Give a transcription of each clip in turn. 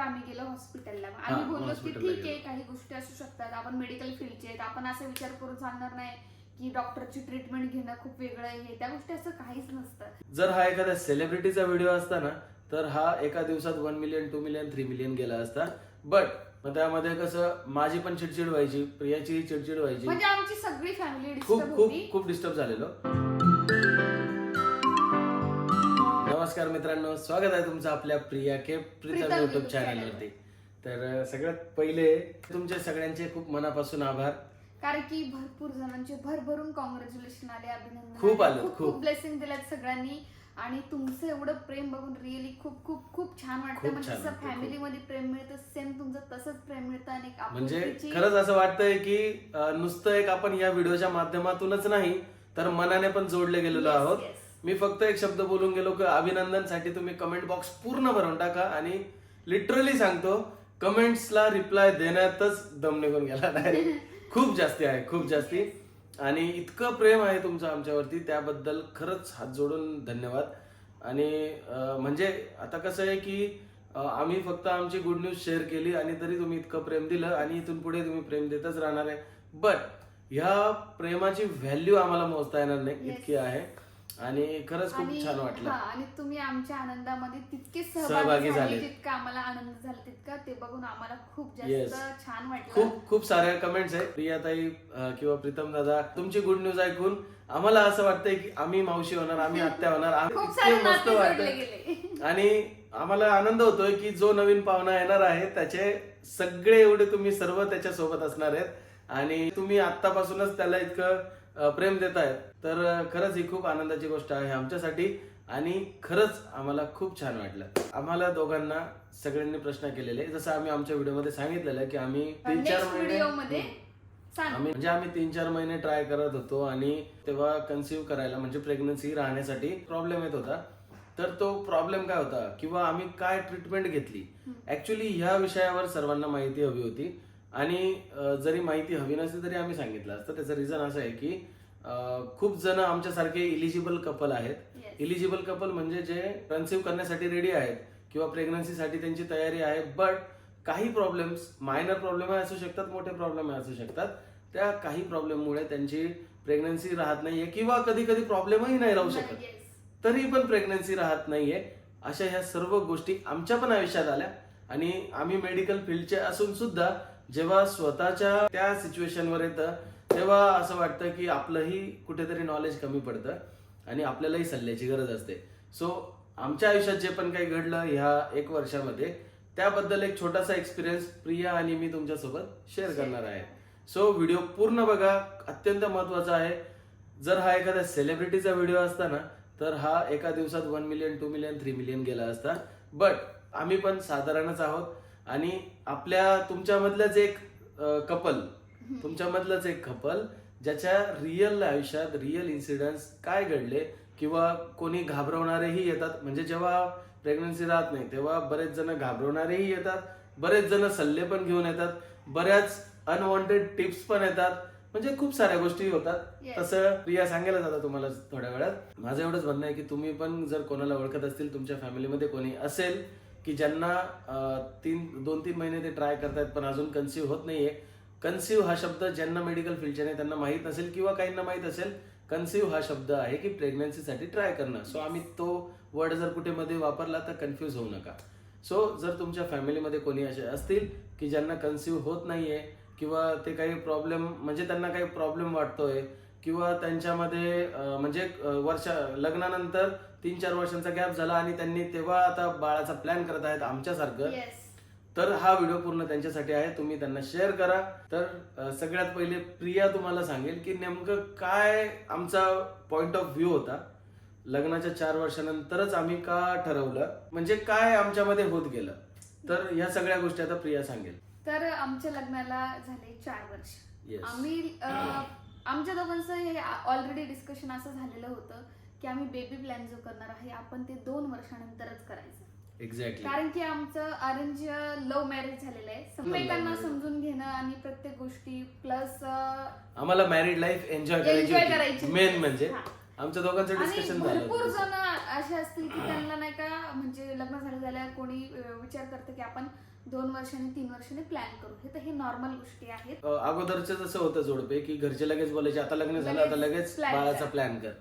आम्ही गेलो हॉस्पिटलला आम्ही बोललो की ठीक आहे. काही गोष्टी असू शकतात. आपण मेडिकल फील्डचे आहेत. आपण असा विचार करून चालणार नाही की डॉक्टरची ट्रीटमेंट घेणं खूप वेगळं आहे. त्या गोष्टी असं काहीच नसतं. जर हा एखाद्या सेलिब्रिटीचा व्हिडिओ असता ना तर हा एका दिवसात one million two million three million गेला असता. बट मग त्यामध्ये कसं माझी पण चिडचिड व्हायची प्रियाची चिडचिड व्हायची. म्हणजे आमची सगळी फॅमिली खूप खूप खूप डिस्टर्ब झालेलो. नमस्कार मित्रांनो स्वागत आहे तुमचं आपल्या प्रिया के प्रीतम युट्यूब चॅनलवरती तर सगळ्यात पहिले तुमचे सगळ्यांचे खूप मनापासून आभार कारण की भरपूर जणांचे भरभरून कॉंग्रॅच्युलेशन आले अभिनंदन खूप आले, खूप खूप. खूप ब्लेसिंग दिल्यात सगळ्यांनी आणि तुमचं एवढं प्रेम बघून रिअली खूप खूप खूप छान वाटतं खूप म्हणजे छान जसं वाटतं, खूप. फॅमिलीमध्ये प्रेम मिळतं सेम तुमचं तसंच प्रेम मिळतं आणि एक म्हणजे आपुलकीची- खरंच असं वाटतंय की अं, नुसतं एक आपण या व्हिडिओच्या माध्यमातूनच नाही तर मनाने पण जोडले गेलेलो Yes, आहोत yes. मी फक्त एक शब्द बोलून गेलो की अभिनंदनसाठी तुम्ही कमेंट बॉक्स पूर्ण भरून टाका आणि लिटरली सांगतो कमेंट्सला रिप्लाय देण्यातच दम निघून गेला. डायरेक्ट खूप जास्ती आहे खूप जास्ती. आणि इतकं प्रेम आहे तुमचं आमच्यावरती त्याबद्दल खरंच हात जोडून धन्यवाद. आणि म्हणजे आता कसं आहे की आम्ही फक्त आमची गुड न्यूज शेअर केली आणि तरी तुम्ही इतकं प्रेम दिलं आणि इथून पुढे तुम्ही प्रेम देतच राहणार आहे. बट ह्या प्रेमाची व्हॅल्यू आम्हाला मोजता येणार नाही. इतकी आहे. आणि खरंच खूप आणि छान वाटलं हा, आणि तुम्ही आमच्या आनंदामध्ये तितके सहभागी सहभागी झाले. झाले जितका आम्हाला आनंद झाला तितका ते बघून आम्हाला खूप Yes. जास्त छान वाटलं खूप खूप साऱ्या कमेंट्स आहेत प्रियाताई अं, किंवा प्रीतम दादा तुमची गुड न्यूज ऐकून आम्हाला असं वाटतंय की आम्ही मावशी होणार आम्ही आत्या होणार आम्ही खूप इतके सारे मस्त नाते जोडले वाटतंय. गेले आणि आम्हाला आनंद होतोय की जो नवीन पाहुणा येणार आहे त्याचे सगळे एवढे तुम्ही सर्व त्याच्या सोबत असणार आहेत आणि तुम्ही आतापासूनच त्याला इतकं प्रेम देतायत. तर अं, खरंच ही खूप आनंदाची गोष्ट आहे आमच्यासाठी आणि खरंच आम्हाला खूप छान वाटलं. आम्हाला दोघांना सगळ्यांनी प्रश्न केलेले. जसं आम्ही आमच्या व्हिडिओमध्ये सांगितलेलं की आम्ही तीन चारमध्ये महिने सांग. आम्ही म्हणजे आम्ही तीन चार महिने ट्राय करत होतो आणि तेव्हा कन्सिव्ह करायला म्हणजे प्रेग्नन्सी राहण्यासाठी प्रॉब्लेम येत होता. तर तो प्रॉब्लेम काय होता? किंवा आम्ही काय ट्रीटमेंट घेतली? ऍक्च्युली ह्या विषयावर सर्वांना माहिती हवी होती. आणि जरी माहिती हवी नसली तरी आम्ही सांगितलं असतं. त्याचं रिझन असं आहे की खूप जण आमच्यासारखे इलिजिबल कपल आहेत. इलिजिबल कपल म्हणजे जे कन्सिव्ह करण्यासाठी रेडी आहेत किंवा प्रेग्नन्सीसाठी त्यांची तयारी आहे बट काही प्रॉब्लेम्स मायनर प्रॉब्लेम असू शकतात मोठे प्रॉब्लेम असू शकतात. त्या काही प्रॉब्लेममुळे त्यांची प्रेग्नन्सी राहत नाहीये किंवा कधी कधी प्रॉब्लेमही नाही राहू शकत. तरी पण प्रेग्नन्सी राहत नाहीये. अशा ह्या सर्व गोष्टी आमच्या पण आयुष्यात आल्या. आणि आम्ही मेडिकल फील्डचे असून सुद्धा जेव्हा स्वतःच्या त्या सिच्युएशनवर येतं तेव्हा असं वाटतं की आपलंही कुठेतरी नॉलेज कमी पडतं आणि आपल्यालाही सल्ल्याची गरज असते. सो आमच्या आयुष्यात जे पण काही घडलं ह्या एक वर्षामध्ये त्याबद्दल एक छोटासा एक्सपिरियन्स प्रिया आणि मी तुमच्यासोबत शेअर करणार आहे. सो व्हिडिओ पूर्ण बघा अत्यंत महत्त्वाचा आहे. जर हा एखाद्या सेलिब्रिटीचा व्हिडिओ असता ना तर हा एका दिवसात one million two million three million गेला असता. बट आम्ही पण साधारणच आहोत आणि आपल्या तुमच्यामधलंच एक कपल. तुमच्यामधलंच एक कपल ज्याच्या रिअल आयुष्यात रिअल इन्सिडन्स काय घडले किंवा कोणी घाबरवणारेही येतात. म्हणजे जेव्हा प्रेग्नन्सी राहत नाही तेव्हा बरेच जण घाबरवणारेही येतात. बरेच जण सल्ले पण घेऊन येतात. बऱ्याच अनवॉन्टेड टिप्स पण येतात. म्हणजे खूप साऱ्या गोष्टी होतात. तसं प्रिया सांगायला जाता तुम्हाला थोड्या वेळात. माझं एवढंच म्हणणं आहे की तुम्ही पण जर कोणाला ओळखत असतील तुमच्या फॅमिलीमध्ये कोणी असेल की ज्यांना तीन दोन तीन महिने ते ट्राय करतायत पण अजून कन्सिव्ह होत नाहीये. कन्सिव्ह हा शब्द ज्यांना मेडिकल फील्डच्या नाही त्यांना माहीत नसेल किंवा काहींना माहीत असेल कन्सिव्ह हा शब्द आहे की प्रेग्नन्सीसाठी ट्राय करणं. सो आम्ही तो वर्ड जर कुठे मध्ये वापरला तर कन्फ्यूज होऊ नका. सो जर तुमच्या फॅमिलीमध्ये कोणी असे असतील की ज्यांना कन्सिव्ह होत नाहीये किंवा ते काही प्रॉब्लेम म्हणजे त्यांना काही प्रॉब्लेम वाटतोय किंवा त्यांच्यामध्ये म्हणजे वर्षा लग्नानंतर तीन चार वर्षांचा गॅप झाला आणि त्यांनी तेव्हा आता बाळाचा प्लॅन करत आहेत आमच्यासारखं. येस तर हा व्हिडिओ पूर्ण त्यांच्यासाठी आहे. तुम्ही त्यांना शेअर करा. तर सगळ्यात पहिले प्रिया तुम्हाला सांगेल की नेमकं काय आमचा पॉइंट ऑफ व्ह्यू होता. लग्नाच्या चार वर्षानंतरच आम्ही का ठरवलं? म्हणजे काय आमच्यामध्ये होत गेलं? तर ह्या सगळ्या गोष्टी आता प्रिया सांगेल. तर आमच्या लग्नाला झाले चार वर्ष. Yes. आम्ही आमच्या दोघांचं हे ऑलरेडी डिस्कशन असं झालेलं होतं की आम्ही बेबी प्लॅन जो करणार आहे आपण ते दोन वर्षानंतरच करायचं एक्झॅक्टली कारण की आमचं अरेंज लव्ह मॅरेज झालेलं आहे एकमेकांना marriage. समजून घेणं आणि प्रत्येक गोष्टी प्लस आम्हाला मॅरिड लाईफ एन्जॉय एन्जॉय करायची मेन म्हणजे. आमच्या दोघांचं डिस्कशन भरपूर. जण असे असतील की त्यांना नाही का म्हणजे लग्न झालं झाल्यावर कोणी विचार करतं की आपण दोन वर्षांनी तीन वर्षांनी प्लॅन करू हे तर हे नॉर्मल गोष्टी आहेत अगोदरचं जसं होतं जोडपे की घरचे लगेच बोलायचे आता लग्न झालं आता लगेच plan बाळाचा कर. प्लॅन कर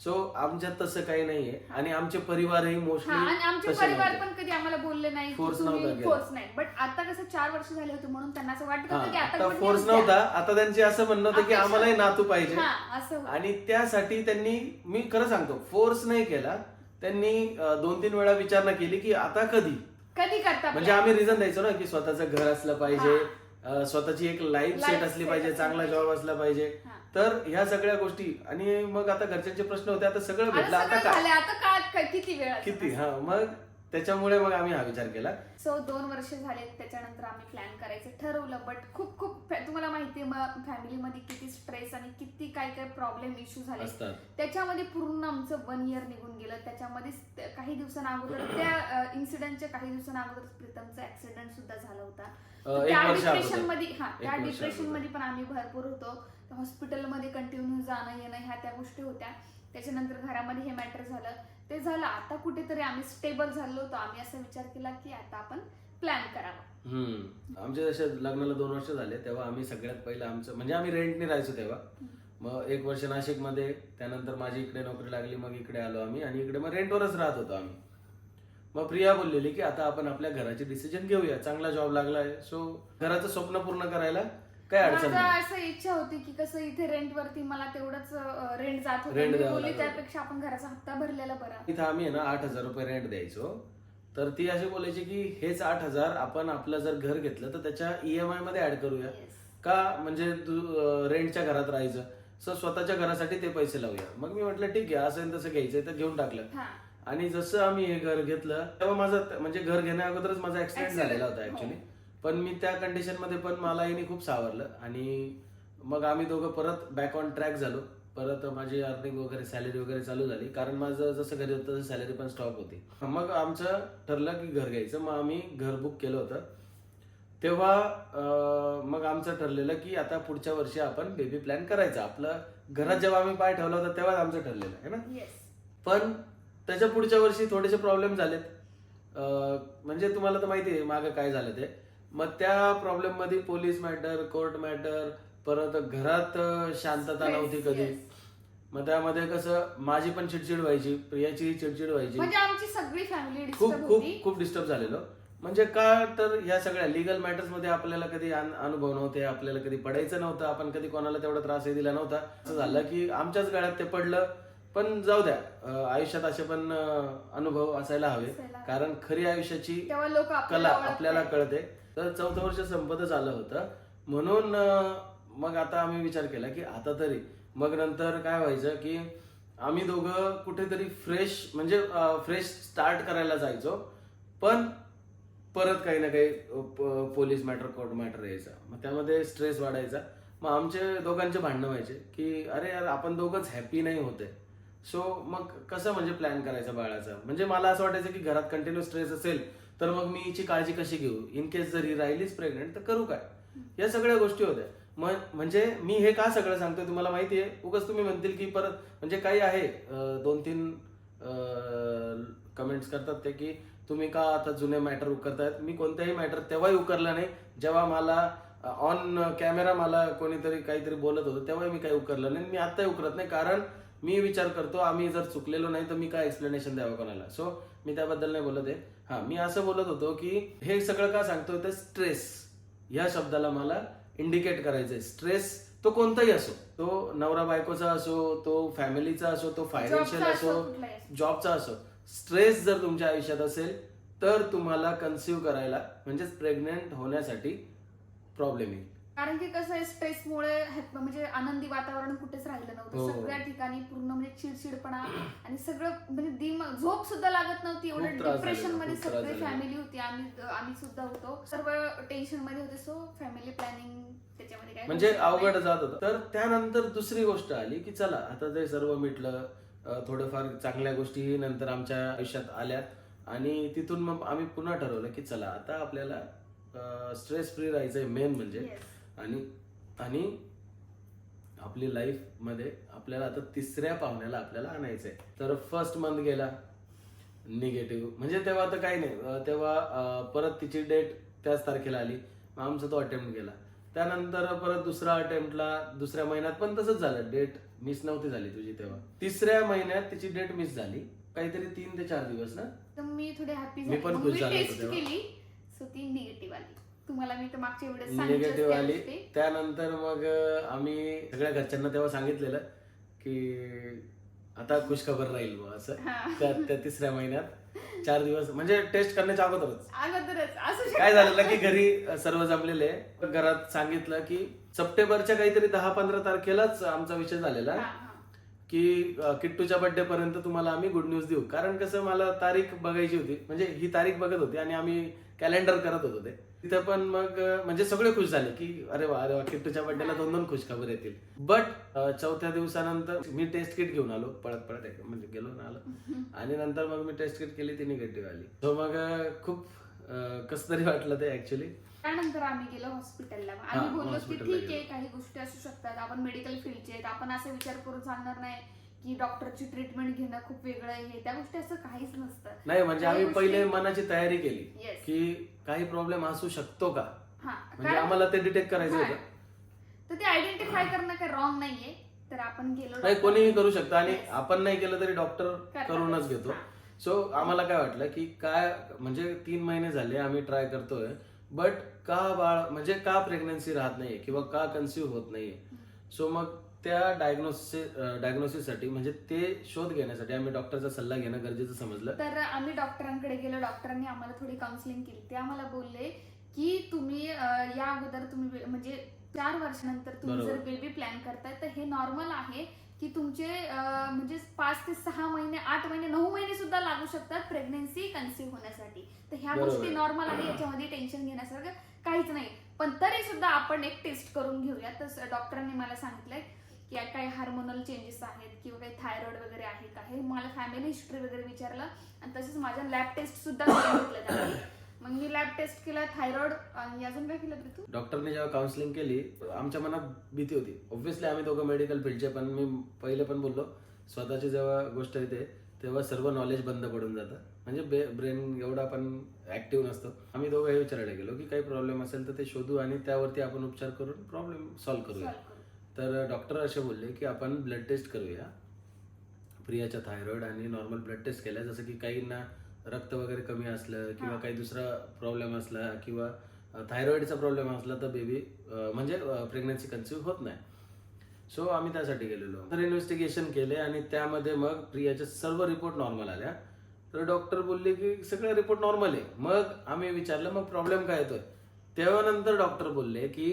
सो आमच्यात तसं काही नाहीये आणि आमचे परिवारही हा मोस्टली आमचे परिवार पण कधी आम्हाला बोलले नाही की Force तुम्ही नव्हता केला. फोर्स नाही बट आता कसं चार वर्ष झाले होते म्हणून त्यांना असं वाटत होतं की आता फोर्स द्या. नव्हता आता त्यांचे असं म्हणणं होतं की अपेक्षा. आम्हालाही नातू पाहिजे हा असं होतं. आणि त्यासाठी त्यांनी मी खरं सांगतो फोर्स नाही केला त्यांनी अ, दोन तीन वेळा विचारणा केली की आता कधी कधी करता म्हणजे? आम्ही रिझन द्यायचो ना की स्वतःचं घर असलं पाहिजे अ, स्वतःची एक लाईफ Life सेट असली set पाहिजे असली चांगला पाहिजे. जॉब असला पाहिजे हा. तर ह्या सगळ्या गोष्टी आणि मग आता घरच्यांचे प्रश्न होते आता सगळं भेटलं आता आता सगळं काय झालं आता किती वेळ किती हा मग त्याच्यामुळे मग आम्ही हा विचार केला. सो दोन वर्ष झाले त्याच्यानंतर आम्ही प्लॅन करायचं ठरवलं बट खूप खूप तुम्हाला माहिती आहे फॅमिलीमध्ये किती स्ट्रेस आणि किती काय काय प्रॉब्लेम इश्यू झाले. असतात. त्याच्यामध्ये पूर्ण आमचं वन इयर निघून गेलं. त्याच्यामध्ये काही दिवसांअगोदर त्या इन्सिडेंटच्या काही दिवसांअगोदर प्रीतमचा ऍक्सिडेंट सुद्धा झाला होता. त्या डिप्रेशन अगोदर. मध्ये हा त्या डिप्रेशन अगोदर. मध्ये पण आम्ही भरपूर होतो. हॉस्पिटलमध्ये कंटिन्यू जाणं येणं ह्या त्या गोष्टी होत्या. त्याच्यानंतर घरामध्ये हे मॅटर झालं. ते झालं आता कुठेतरी आम्ही स्टेबल झालो होतो. आम्ही असा विचार केला की आता आपण प्लॅन करावा. हम्म. आमचे जसे लग्नाला दोन वर्ष झाले तेव्हा आम्ही सगळ्यात पहिलं आमचं म्हणजे आम्ही रेंटने राहायचो तेव्हा. मग एक वर्ष नाशिकमध्ये त्यानंतर माझी इकडे नोकरी लागली मग इकडे आलो आम्ही. आणि इकडे मग रेंटवरच राहत होतो आम्ही. मग प्रिया बोललेली की आता आपण आपल्या घराचे डिसिजन घेऊया. चांगला जॉब लागलाय. सो घराचं स्वप्न पूर्ण करायला काय अडचण माझा नाही. असं इच्छा होती की कसं इथे रेंट वरती मला तेवढंच रेंट जात होतं. Rent मी द्यावं बोलली लागलं. त्यापेक्षा आपण घराचा हप्ता भरलेला बरा. इथं आम्ही आहे ना आठ हजार रुपये रेंट द्यायचो. तर ती अशी बोलायची की हेच आठ हजार आपण आपलं जर घर घेतलं तर त्याच्या ईएमआयमध्ये ऍड करूया. का? म्हणजे तू रेंटच्या घरात राहायचं. सो स्वतःच्या घरासाठी ते पैसे लावूया. मग मी म्हटलं ठीक आहे असं तसं घ्यायचंय तर घेऊन टाकलं. हा. आणि जसं आम्ही हे घर घेतलं तेव्हा माझं म्हणजे घर घेण्या अगोदरच माझा ऍक्सिडेंट Accident, झालेला होता हो. पण मी त्या कंडिशनमध्ये पण मला हिने खूप सावरलं आणि मग आम्ही दोघं परत बॅक ऑन ट्रॅक झालो. परत माझी अर्निंग वगैरे सॅलरी वगैरे चालू झाली. कारण माझं जसं घरी होतं तसं सॅलरी पण स्टॉप होती. मग आमचं ठरलं की घर घ्यायचं. मग आम्ही घर बुक केलं होतं. तेव्हा मग आमचं ठरलेलं की आता पुढच्या वर्षी आपण बेबी प्लॅन करायचा. आपलं घरात जेव्हा आम्ही पाय ठेवला होता तेव्हाच आमचं ठरलेलं आहे ना? पण त्याच्या पुढच्या वर्षी थोडेसे प्रॉब्लेम झालेत. म्हणजे तुम्हाला तर माहिती आहे मागं काय झालं ते. मग त्या प्रॉब्लेममध्ये पोलीस मॅटर कोर्ट मॅटर परत घरात शांतता नव्हती कधी. मग त्यामध्ये कसं माझी पण चिडचिड व्हायची प्रियाची चिडचिड व्हायची. म्हणजे आमची सगळी फॅमिली खूप खूप खूप डिस्टर्ब झालेलो. म्हणजे का तर ह्या सगळ्या लिगल मॅटर्समध्ये आपल्याला कधी अन- अनुभव नव्हते आपल्याला कधी पडायचं नव्हतं आपण कधी कोणाला तेवढा त्रासही दिला नव्हता. असं झालं की आमच्याच गळ्यात ते पडलं. पण जाऊ द्या आयुष्यात असे पण अनुभव असायला हवे. कारण खरी आयुष्याची कला आपल्याला. कळते. तर चौथं वर्ष संपतच आलं होतं. म्हणून मग आता आम्ही विचार केला की आता तरी. मग नंतर काय व्हायचं की आम्ही दोघं कुठेतरी फ्रेश म्हणजे फ्रेश स्टार्ट करायला जायचो. पण परत काही ना काही पोलीस मॅटर कोर्ट मॅटर यायचा. मग त्यामध्ये स्ट्रेस वाढायचा. मग आमचे दोघांचे भांडणं व्हायचे की अरे यार आपण दोघंच हॅपी नाही होते. सो मग कसं म्हणजे प्लॅन करायचा बाळाचा? म्हणजे मला असं वाटायचं की घरात कंटिन्यू स्ट्रेस असेल तर मग मी हिची काळजी कशी घेऊ? इन केस जर ही राहिलीच प्रेग्नेंट तर करू काय? या सगळ्या गोष्टी होत्या. मग म्हणजे मी हे का सगळं सांगतोय तुम्हाला माहिती आहे उगाच तुम्ही म्हणतील की परत म्हणजे काही आहे दोन तीन कमेंट्स करतात ते की तुम्ही का आता जुने मॅटर उकरतायत? मी कोणत्याही मॅटर तेव्हाही उकरला नाही. जेव्हा मला ऑन कॅमेरा मला कोणीतरी काहीतरी बोलत होतं तेव्हाही मी काही उकरलं नाही. मी आताही उकरत नाही कारण मी विचार करतो आम्ही जर चुकलेलो नाही तर मी काय एक्सप्लेनेशन द्यावं कोणाला? सो मी त्याबद्दल नाही बोलत आहे. हा मी असं बोलत होतो की हे सगळं का सांगतोय तर स्ट्रेस या शब्दाला मला इंडिकेट करायचंय. स्ट्रेस तो कोणताही असो तो नवरा बायकोचा असो तो फॅमिलीचा असो तो फायनान्शियल असो. जॉबचा असो. स्ट्रेस जर तुमच्या आयुष्यात असेल तर तुम्हाला कन्सिव्ह करायला म्हणजेच प्रेग्नेंट होण्यासाठी प्रॉब्लेम येईल. कारण की कसं आहे स्ट्रेसमुळे म्हणजे आनंदी वातावरण कुठेच राहिलं हो. नव्हतं सगळ्या ठिकाणी पूर्ण म्हणजे चिडचिडपणा आणि सगळं म्हणजे दिमाग झोप सुद्धा लागत नव्हती एवढं डिप्रेशनमध्ये सगळी. फॅमिली होती आम्ही आम्ही सुद्धा होतो सर्व टेन्शनमध्ये होते सो फॅमिली प्लॅनिंग त्याच्यामध्ये काय म्हणजे अवघड. जात होतं तर त्यानंतर दुसरी गोष्ट आली की चला आता ते सर्व मिटलं थोडंफार चांगल्या गोष्टी नंतर आमच्या आयुष्यात आल्यात आणि तिथून मग आम्ही पुन्हा ठरवलं की चला आता आपल्याला स्ट्रेस फ्री राहायचंय मेन म्हणजे. आणि आणि आपली लाईफमध्ये आपल्याला आता तिसऱ्या पाहुण्याला आपल्याला आणायचंय. तर फर्स्ट मंथ गेला निगेटिव्ह म्हणजे तेव्हा आता काही नाही. तेव्हा परत तिची डेट त्याच तारखेला आली. मग आमचा तो अटेम्प्ट गेला. त्यानंतर परत दुसरा अटेम्प्टला दुसऱ्या महिन्यात पण तसंच झालं. डेट मिस नव्हती झाली तुझी तेव्हा. तिसऱ्या महिन्यात तिची डेट मिस झाली. काहीतरी तीन ते चार दिवस ना? तर मी थोडी हॅपी मी पण खुश झालो सो ती निगेटिव्ह आली. तुम्हाला मी तर मागच्या वेळेस निगेटिव्ह आली. त्यानंतर मग आम्ही सगळ्या घरच्यांना तेव्हा सांगितलेलं की आता खुशखबर राहील बुवा असं. त्या त्या तिसऱ्या महिन्यात चार दिवस म्हणजे टेस्ट करण्याच्या अगोदरच. अगोदरच. असू काय झालेलं की घरी सर्व जमलेले घरात सांगितलं की सप्टेंबरच्या काहीतरी दहा पंधरा तारखेलाच आमचा विषय झालेला. की किट्टूच्या बर्थडे पर्यंत तुम्हाला आम्ही गुड न्यूज देऊ. कारण कसं मला तारीख बघायची होती. म्हणजे ही तारीख बघत होती आणि आम्ही कॅलेंडर करत होतो ते. तिथं पण मग म्हणजे सगळे खुश झाले की अरे वा अरे वा किट्टूच्या बर्थडेला दोन दोन खुश खबर येतील बट चौथ्या दिवसानंतर मी टेस्ट किट घेऊन आलो पळत पळत म्हणजे गेलो ना आलो. आणि नंतर मग मी टेस्ट किट केली ती निगेटिव्ह आली. सो मग खूप कस तरी वाटलं ते ऍक्च्युली त्यानंतर आम्ही गेलो हॉस्पिटलला आम्ही बोललो की ठीक आहे. काही गोष्टी असू शकतात. आपण मेडिकल फील्डचे आहेत आपण असा विचार करून सांगणार नाही. की डॉक्टरची ट्रीटमेंट घेणं खूप वेगळं आहे. त्या गोष्टी असं काहीच नसतं. नाही म्हणजे आम्ही पहिले मनाची तयारी केली की काही प्रॉब्लेम असू शकतो का? हा म्हणजे कारण आम्हाला ते डिटेक्ट करायचं हा. होतं. तर ते आयडेंटिफाय करणं काही रॉंग नाहीये. तर आपण गेलो नाही कोणीही करू शकतं आणि Yes. आपण नाही केलं तरी डॉक्टर. करूनच घेतो. हा. सो आम्हाला काय वाटलं की काय म्हणजे तीन महिने झाले आम्ही ट्राय करतोय बट का बाळ म्हणजे का प्रेग्नन्सी राहत नाहीये किंवा का कन्सिव्ह होत नाहीये? सो मग त्या डायग्नोसिस डायग्नोसिससाठी म्हणजे ते शोध घेण्यासाठी आम्ही डॉक्टरचा सल्ला घेणं गरजेचं समजलं. तर आम्ही डॉक्टरांकडे गेलो. डॉक्टरांनी आम्हाला थोडी काउन्सिलिंग केली. ते आम्हाला बोलले की तुम्ही अं, या अगोदर तुम्ही म्हणजे चार वर्षानंतर तुम्ही बरोबर. जर बेबी प्लॅन करताय तर हे नॉर्मल आहे की तुमचे अं, म्हणजे पाच ते सहा महिने आठ महिने नऊ महिने सुद्धा लागू शकतात प्रेग्नेन्सी कन्सिव्ह होण्यासाठी. तर ह्या बरोबर. गोष्टी नॉर्मल आहे. याच्यामध्ये टेन्शन घेण्यासारखं काहीच नाही. पण तरी सुद्धा आपण एक टेस्ट करून घेऊया. तर डॉक्टरांनी मला सांगितलंय. की काही हार्मोनल चेंजेस आहेत किंवा काही थायरॉइड वगैरे आहे का हे मला फॅमिली हिस्ट्री वगैरे विचारलं आणि तसेच माझ्या लॅब टेस्ट सुद्धा करून घेतलं त्यांनी. मग मी लॅब टेस्ट केला थायरॉइड आणि अजून काय केलं तू डॉक्टरने जेव्हा काउन्सिलिंग केली आमच्या मनात भीती होती. ऑब्व्हियसली आम्ही दोघं मेडिकल फील्डचे पण मी पहिले पण बोललो स्वतःची जेव्हा गोष्ट येते तेव्हा सर्व नॉलेज बंद पडून जातं. म्हणजे ब्रेन एवढा पण ऍक्टिव्ह नसतो. आम्ही दोघं हे विचारायला गेलो की काही प्रॉब्लेम असेल तर ते शोधू आणि त्यावरती आपण उपचार करून प्रॉब्लेम सॉल्व्ह करूया. तर डॉक्टर असे बोलले की आपण ब्लड टेस्ट करूया. प्रियाच्या थायरॉइड आणि नॉर्मल ब्लड टेस्ट केल्या. जसं की काहींना रक्त वगैरे कमी असलं किंवा. काही दुसरा प्रॉब्लेम असला किंवा थायरॉइडचा प्रॉब्लेम असला तर बेबी म्हणजे प्रेग्नन्सी कन्सिव्ह होत नाही. सो आम्ही त्यासाठी गेलेलो. तर इन्व्हेस्टिगेशन केले आणि त्यामध्ये मग प्रियाचे सर्व रिपोर्ट नॉर्मल आल्या. तर डॉक्टर बोलले की सगळे रिपोर्ट नॉर्मल आहे. मग आम्ही विचारलं मग प्रॉब्लेम काय येतोय? तेव्हा नंतर डॉक्टर बोलले की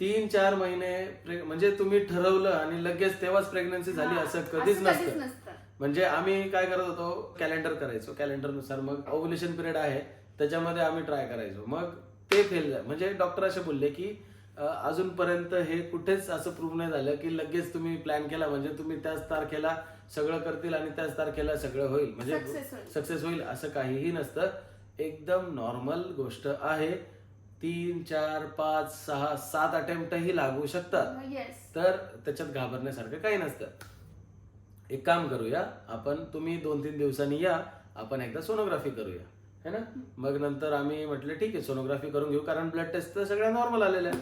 तीन चार महिने म्हणजे तुम्ही ठरवलं आणि लगेच तेव्हाच प्रेग्नन्सी झाली असं कधीच नसतं. म्हणजे आम्ही काय करत होतो कॅलेंडर करायचो. कॅलेंडरनुसार मग ओव्युलेशन पिरियड आहे त्याच्यामध्ये आम्ही ट्राय करायचो. मग ते फेल झालं म्हणजे डॉक्टर असे बोलले की अजूनपर्यंत हे कुठेच असं प्रूव्ह नाही झालं की लगेच तुम्ही प्लॅन केला. म्हणजे तुम्ही त्याच तारखेला सगळं करतील आणि त्याच तारखेला सगळं होईल. म्हणजे. सक्सेस होईल. असं काहीही नसतं. एकदम नॉर्मल गोष्ट आहे. तीन चार पाच सहा सात अटेम्प्टही लागू शकतात. येस तर त्याच्यात घाबरण्यासारखं काही नसतं. एक काम करूया आपण तुम्ही दोन तीन दिवसांनी या आपण एकदा सोनोग्राफी करूया. है ना? मग नंतर आम्ही म्हटलं ठीक आहे सोनोग्राफी करून घेऊ कारण ब्लड टेस्ट तर सगळ्या नॉर्मल आलेल्या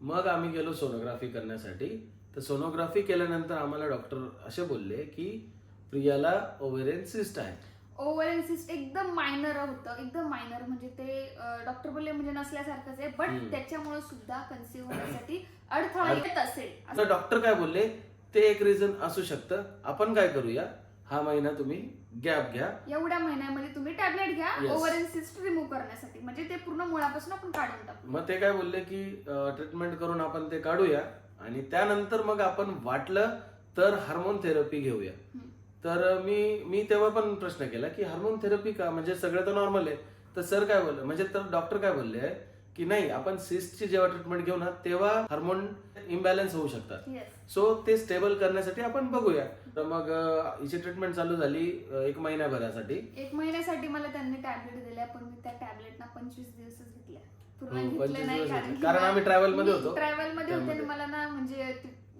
मग आम्ही गेलो सोनोग्राफी करण्यासाठी. तर सोनोग्राफी केल्यानंतर आम्हाला डॉक्टर असे बोलले की प्रियाला ओव्हेरियन सिस्ट आहे. ओव्हर सिस्ट एकदम मायनर होतं. एकदम मायनर म्हणजे ते डॉक्टर बोलले म्हणजे नसल्यासारखंच आहे बट. त्याच्यामुळे सुद्धा कन्सिव्ह होण्यासाठी अडथळा अड- येत असेल. तर डॉक्टर काय बोलले? ते एक रिझन असू शकतं. आपण काय करूया? हा महिना तुम्ही गॅप घ्या. एवढ्या महिन्यामध्ये तुम्ही टॅबलेट घ्या Yes. ओव्हर सिस्ट रिमूव्ह करण्यासाठी. म्हणजे ते पूर्ण मुळापासून आपण काढून टाकू. मग ते काय बोलले की ट्रीटमेंट करून आपण ते काढूया आणि त्यानंतर मग आपण वाटलं तर हार्मोन थेरपी घेऊया. तर मी मी तेव्हा पण प्रश्न केला की हार्मोन थेरपी का? म्हणजे सगळं तर नॉर्मल आहे. तर सर काय बोलले? म्हणजे तर डॉक्टर काय बोलले? की नाही आपण सिस्टची जेव्हा ट्रीटमेंट घेऊ ना तेव्हा हार्मोन इम्बॅलन्स होऊ शकतात. सो ते स्टेबल करण्यासाठी आपण बघूया. तर मग हिची ट्रीटमेंट चालू झाली एक महिन्याभरासाठी. एक महिन्यासाठी मला त्यांनी टॅबलेट दिल्या पण मी त्या टॅबलेटना पंचवीस दिवसच घेतल्या. पूर्ण हो, नाही दिवस कारण आम्ही travel मध्ये होतो. ट्रॅव्हलमध्ये होते. मला ना म्हणजे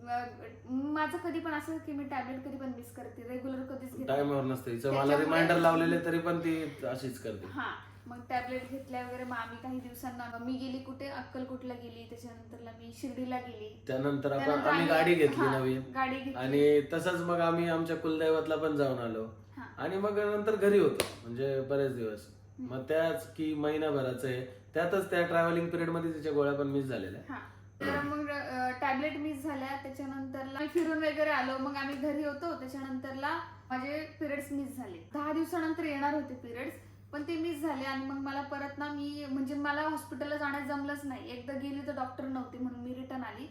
माझं कधी पण असं की मी टॅबलेट कधी पण मिस करते रेग्युलर कधीच घेत. टाइमवर नसते हिचं मला त्याच्यामुळे- रिमाइंडर लावलेले तरी पण ती अशीच करते. हा मग टॅबलेट घेतल्या वगैरे मग आम्ही काही दिवसांना मी गेली कुठे अक्कलकोटला गेली त्याच्यानंतरला मी शिर्डीला गेली. त्यानंतर आपण त्यानंतर आम्ही गाडी घेतली हा, नवीन गाडी घेतली. आणि तसंच मग आम्ही आमच्या कुलदैवतला पण जाऊन आलो. हा. आणि मग नंतर घरी होतो म्हणजे बरेच दिवस. मग त्याच की महिनाभराचं आहे. त्यातच त्या ट्रॅव्हलिंग पिरियडमध्ये तिच्या गोळ्या पण मिस झालेल्या. हा. तर मग टॅबलेट मिस झाल्या. त्याच्यानंतरला फिरून वगैरे आलो. मग आम्ही घरी होतो. त्याच्यानंतरला माझे पिरियड्स मिस झाले. दहा दिवसानंतर येणार होते पिरियड्स पण ते मिस झाले आणि मग मला परत ना मी म्हणजे मला हॉस्पिटलला जाण्यास जमलंच नाही. एकदा गेली तर डॉक्टर नव्हते म्हणून मी रिटर्न आली.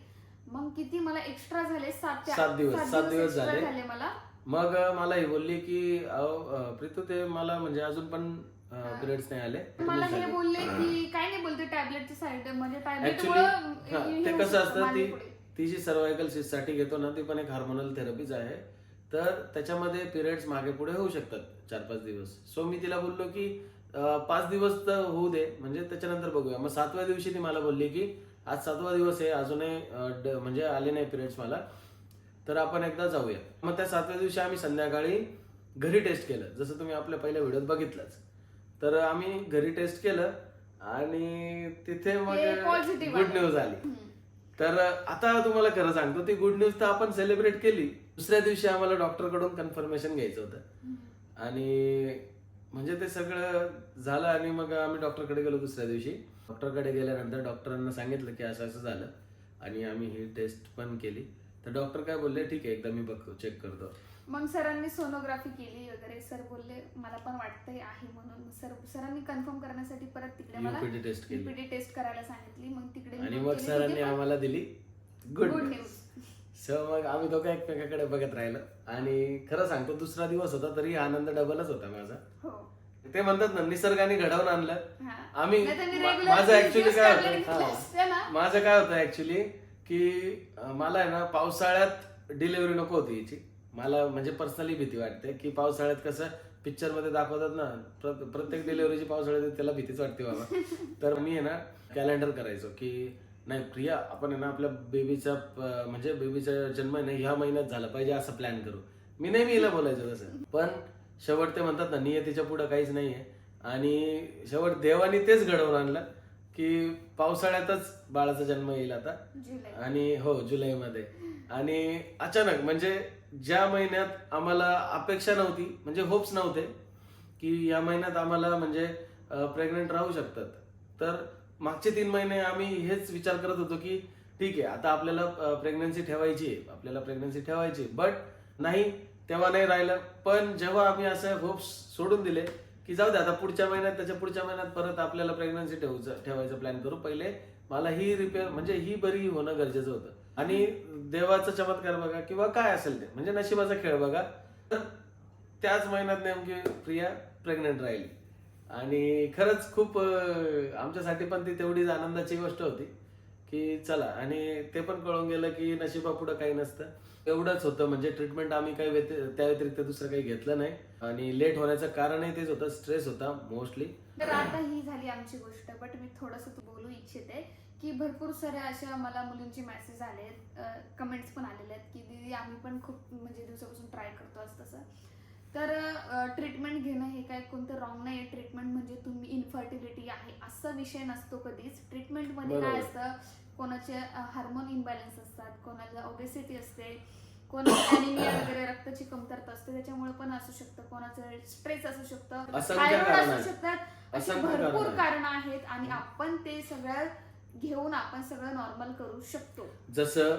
मग किती मला एक्स्ट्रा झाले? सात ते सात दिवस, सात दिवस झाले. मला. मग मला ही बोलली की प्रीतू ते मला म्हणजे अजून पण पिरियड्स नाही आले मला हे. बोलले की काय नाही बोलते टॅबलेटची साईड म्हणजे टॅबलेट ते कसं असतं ती ती जी सर्वायकल सिस्टसाठी घेतो ना ती पण एक हार्मोनल थेरपीच आहे. तर त्याच्यामध्ये पिरियड्स मागे पुढे होऊ शकतात चार पाच दिवस. सो मी तिला बोललो की पाच दिवस तर होऊ दे म्हणजे त्याच्यानंतर बघूया. मग सातव्या दिवशी ती मला बोलली की आज सातवा दिवस आहे अजूनही म्हणजे आले नाही पिरियड्स मला तर आपण एकदा जाऊया. मग त्या सातव्या दिवशी आम्ही संध्याकाळी घरी टेस्ट केलं. जसं तुम्ही आपल्या पहिल्या व्हिडिओत बघितलंच. तर आम्ही घरी टेस्ट केलं आणि तिथे मग गुड. न्यूज आली. तर आता तुम्हाला खरं सांगतो ती गुड न्यूज तर आपण सेलिब्रेट केली. दुसऱ्या दिवशी आम्हाला डॉक्टरकडून कन्फर्मेशन घ्यायचं होतं. आणि म्हणजे ते सगळं झालं आणि मग आम्ही डॉक्टरकडे गेलो दुसऱ्या दिवशी. डॉक्टरकडे गेल्यानंतर डॉक्टरांना सांगितलं की असं असं झालं. आणि आम्ही ही टेस्ट पण केली. तर डॉक्टर काय बोलले ठीक आहे एकदा मी बघतो चेक करतो. मग सरांनी सोनोग्राफी केली वगैरे. सर बोलले मला पण वाटतंय आहे म्हणून. सर सरांनी कन्फर्म करण्यासाठी परत तिकडे मला युपीटी टेस्ट केली. टेस्ट करायला सांगितली. मग तिकडे आणि. मग सरांनी आम्हाला दिली गुड न्यूज सो मग आम्ही दोघं एकमेकाकडे बघत राहिलो. आणि खरं सांगतो दुसरा दिवस होता तरी आनंद डबलच होता माझा. हो. ते म्हणतात ना निसर्गाने घडवून आणलं. हा. आम्ही नाहीतर मी मा- regular माझं ऍक्च्युली काय होतं? घेतले. असते ना. माझं काय होतं ऍक्च्युली की अं, मला आहे ना पावसाळ्यात डिलिव्हरी नको होती याची. मला म्हणजे पर्सनली भीती वाटते की पावसाळ्यात कसं पिक्चरमध्ये दाखवतात ना प्र- प्रत्येक डिलिव्हरीची पावसाळ्यात येते, त्याला भीतीच वाटते बाबा. तर मी आहे ना कॅलेंडर करायचो की नाही प्रिया आपण आहे ना आपल्या बेबीचा म्हणजे बेबीचा जन्म आहे ना ह्या महिन्यात झाला पाहिजे असं प्लॅन करू. मी नाही मीला बोलायचं तसं. पण शेवट ते म्हणतात ना नियतीच्या पुढं काहीच नाहीये. आणि शेवट देवाने तेच घडवून आणलं की पावसाळ्यातच बाळाचा जन्म येईल आता. आणि हो जुलैमध्ये. आणि अचानक म्हणजे ज्या महिन्यात आम्हाला अपेक्षा नव्हती म्हणजे होप्स नव्हते की या महिन्यात आम्हाला म्हणजे प्रेग्नेंट राहू शकतात. तर मागचे तीन महिने आम्ही हेच विचार करत होतो की ठीक आहे आता आपल्याला प्रेग्नन्सी ठेवायची आहे आपल्याला प्रेग्नन्सी ठेवायची बट नाही तेव्हा नाही राहिलं. पण जेव्हा आम्ही असं होप्स सोडून दिले की जाऊ दे आता पुढच्या महिन्यात त्याच्या पुढच्या महिन्यात परत आपल्याला प्रेग्नन्सी ठेवायचं ठेवायचं प्लॅन करू. पहिले मला ही रिपेअर म्हणजे ही बरी होणं गरजेचं होतं. आणि देवाचा चमत्कार बघा किंवा काय असेल ते. म्हणजे नशिबाचा खेळ बघा. तर त्याच महिन्यात नेमकी प्रिया प्रेग्नेंट राहिली. आणि खरंच खूप आमच्यासाठी पण ती तेवढीच आनंदाची गोष्ट होती की चला आणि ते पण कळून गेलं की नशिबा पुढं काही नसतं. एवढंच होतं. म्हणजे ट्रीटमेंट आम्ही काही व्यति- त्या व्यतिरिक्त दुसरं काही घेतलं नाही. आणि लेट होण्याचं कारणही तेच होतं. स्ट्रेस होता मोस्टली तर आता ही झाली आमची गोष्ट बट मी थोडस बोलू इच्छिते. की भरपूर साऱ्या अशा मला मुलींचे मेसेज आले कमेंट्स पण आलेले आहेत की दीदी आम्ही पण खूप म्हणजे दिवसापासून ट्राय करतो असं तसं तर ट्रीटमेंट घेणं हे काय कोणतं रॉंग नाही आहे ट्रीटमेंट म्हणजे तुम्ही इन्फर्टिलिटी आहे असा विषय नसतो कधीच ट्रीटमेंटमध्ये काय. असतं कोणाचे हार्मोन इम्बॅलन्स असतात कोणाला ओबेसिटी असते कोणाला अॅनिमिया वगैरे रक्ताची कमतरता असते त्याच्यामुळे पण असू शकतं कोणाचं स्ट्रेस असू शकतं थायरॉइड असू. शकतात अशी भरपूर कारणं आहेत. आणि आपण ते सगळं घेऊन आपण सगळं नॉर्मल करू शकतो. जसं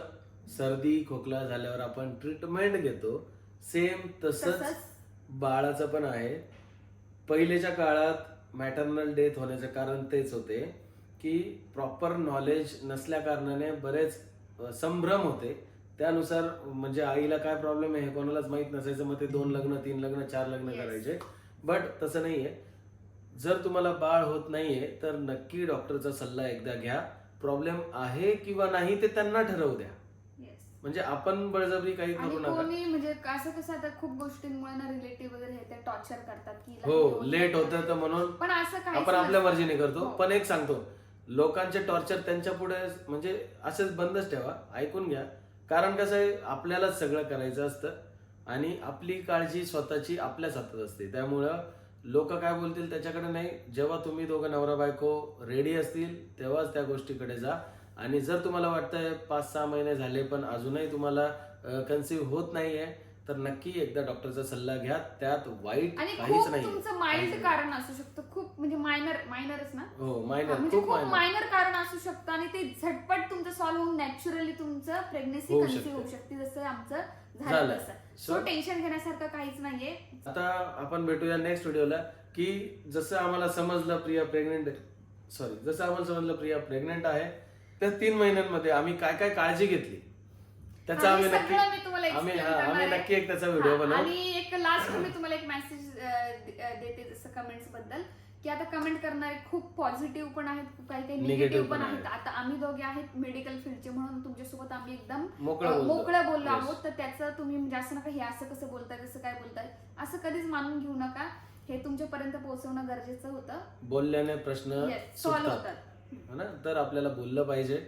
सर्दी खोकला झाल्यावर आपण ट्रीटमेंट घेतो सेम तसंच तसंच. बाळाचं पण आहे. पहिलेच्या काळात मॅटर्नल डेथ होण्याचं कारण तेच होते की प्रॉपर नॉलेज नसल्या कारणाने बरेच अ, संभ्रम होते. त्यानुसार म्हणजे आईला काय प्रॉब्लेम आहे हे कोणालाच माहीत नसायचं मग ते दोन लग्न तीन लग्न चार लग्न Yes. करायचे. बट तसं नाहीये. जर तुम्हाला बाळ होत नाहीये तर नक्की डॉक्टरचा सल्ला एकदा घ्या. प्रॉब्लेम आहे किंवा नाही ते त्यांना ठरवू द्या. म्हणजे आपण बळजबरी काही करू नका. म्हणजे असं कसं आता खूप गोष्टींमुळे ना रिलेटिव्ह वगैरे हे ते टॉर्चर करतात की हो लेट. होतं तर म्हणून पण असं आपण आपल्या मर्जीने करतो. हो. पण एक सांगतो लोकांचे टॉर्चर त्यांच्या पुढे म्हणजे असेच बंदच ठेवा. ऐकून घ्या. कारण कसं आहे आपल्यालाच सगळं करायचं असतं आणि आपली काळजी स्वतःची आपल्याच हातात असते. त्यामुळं लोक काय बोलतील त्याच्याकडे नाही. जेव्हा तुम्ही दोघं नवरा बायको रेडी असतील तेव्हाच त्या गोष्टीकडे जा. आणि जर तुम्हाला वाटतंय पाच सहा महिने झाले पण अजूनही तुम्हाला कन्सिव्ह होत नाहीये तर नक्की एकदा डॉक्टरचा सल्ला घ्या. त्यात वाईट काहीच नाही तुमचं माइल्ड कारण असू शकतं. खूप म्हणजे मायनर मायनरच ना? हो मायनर म्हणजे खूप मायनर कारण असू शकतं आणि ते झटपट तुमचं नॅचरली तुमचं प्रेग्नेन्सी होऊ कन्सिव्ह शकते. होऊ शकते जसं आमचं झालं झालं. तसं So- सो टेन्शन घेण्यासारखं काहीच नाहीये आता आपण भेटूया नेक्स्ट व्हिडिओला की जसं आम्हाला समजलं प्रिया प्रेग्नेंट सॉरी जसं आम्हाला समजलं प्रिया प्रेग्नेंट आहे त्या तीन महिन्यांमध्ये आम्ही काय काय काळजी घेतली त्याचा आम्ही नक्की सगळं मी तुम्हाला आम्ही आहे. नक्की एक त्याचा व्हिडिओ हा, बनवू आणि एक लास्ट मी तुम्हाला एक मेसेज देते जसं कमेंट्सबद्दल की आता कमेंट करणारे खूप पॉझिटिव्ह पण आहेत काही काही निगेटिव्ह पण आहेत. आता आम्ही दोघे आहेत मेडिकल फील्डचे म्हणून तुमच्यासोबत आम्ही एकदम मोकळं बोललो. आहोत. तर त्याचं तुम्ही म्हणजे असं नका हे असं कसं बोलताय तसं काय बोलताय असं कधीच मानून घेऊ नका. हे तुमच्यापर्यंत पोहोचवणं गरजेचं होतं. बोलल्याने प्रश्न सॉल्व्ह होतात. है ना? तर आपल्याला बोललं पाहिजे.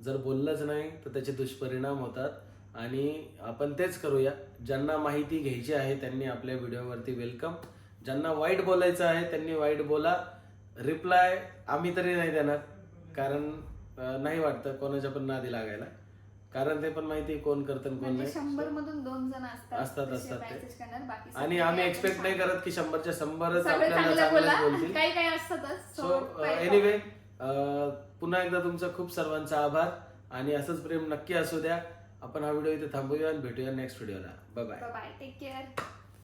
जर बोललंच नाही तर त्याचे दुष्परिणाम होतात. आणि आपण तेच करूया. ज्यांना माहिती घ्यायची आहे त्यांनी आपल्या व्हिडिओवरती वेलकम ज्यांना वाईट बोलायचं आहे त्यांनी वाईट बोला. रिप्लाय आम्ही तरी नाही देणार. कारण नाही वाटतं कोणाच्या पण नादी लागायला. कारण ते पण माहिती कोण करतं कोण म्हणजे नाही. शंभर मधून दोन जण असतात असतात, ते. आणि आम्ही एक्सपेक्ट नाही करत की शंभरच्या शंभरच आपल्याला बोलतील. काही काही असतातच. सो एनिवे पुन्हा एकदा तुमचा खूप सर्वांचा आभार. आणि असंच प्रेम नक्की असू द्या. आपण हा व्हिडिओ इथे थांबूया आणि भेटूया नेक्स्ट व्हिडिओला bye bye bye take care